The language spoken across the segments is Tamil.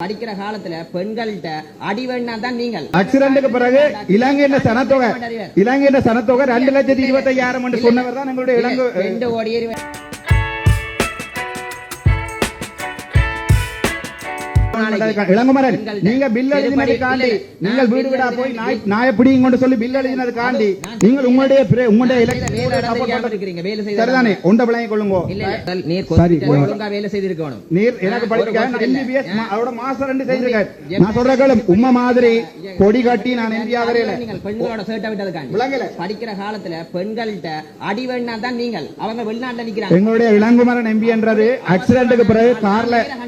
படிக்கிற காலத்துல பெண்கள்கிட்ட அடிவேண்ணா தான் நீங்கள். ஆக்சிடென்ட்டுக்கு பிறகு இலங்கையின் சனத்தொகை. இலங்கையின் சனத்தொகை ரெண்டு லட்சத்தி இருபத்தி ஐயாயிரம் சொன்னவர் தான் எங்களுடைய இலங்கை ரெண்டு கோடி இளங்குமரன் நீங்க பில் எழுதினதுக்காண்டி நீங்கள் வீடு வீடா போய் நாய் நாயை பிடிங்க கொண்டு சொல்லி பில் எழுதினதுக்காண்டி நீங்கள் உங்களுடைய பிர- உங்களுடைய வேலை election நடந்து support ஏன் பண்றது- இருக்கிறீங்க வேலை செய்து சரிதானே? உண்ட விளங்கி கொள்ளுங்க இல்ல இல்ல நீர் சரி, hospital ஒழுங்கா வேலை செய்திருக்கணும். நீர் எனக்கு ஒரு படிக்க hospital இல்ல. எம்பிபிஎஸ் அதோட மாசம் ரெண்டு செய்திருக்கேன் எம் நான் சொல்ற கேளு உம்மை மாதிரி கொடி கட்டி நான் எம்பி ஆகலையில நீங்கள் பெண்களோட சேட்டை விட்டதுக்காண்டி விளங்கல. படிக்கிற காலத்துல பெண்கள்கிட்ட அடிவேண்ணா தான் நீங்கள் அவங்க வெளிநாட்டுல நிக்கிறாங்க. எங்களுடைய இளங்குமரன் எம்பி என்றது ஆக்சிடென்ட்டுக்கு பிறகு கார்ல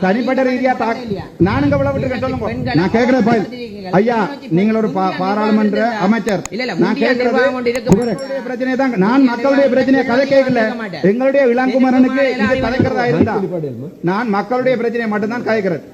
தனிப்பட்ட ரீதியா நானுங்க விட்டுருக்கேன் சொல்லுங்க. நான் கேட்கிறேன் பாய். ஐயா நீங்கள் ஒரு பாராளுமன்ற அமைச்சர். நான் கேட்கிறது தான் நான் மக்களுடைய பிரச்சனையை கதை கேட்கல. எங்களுடைய இளங்குமரனுக்கு இது கலைக்கிறதா இருந்தா நான் மக்களுடைய பிரச்சனையை மட்டும்தான் கதைக்கிறேன்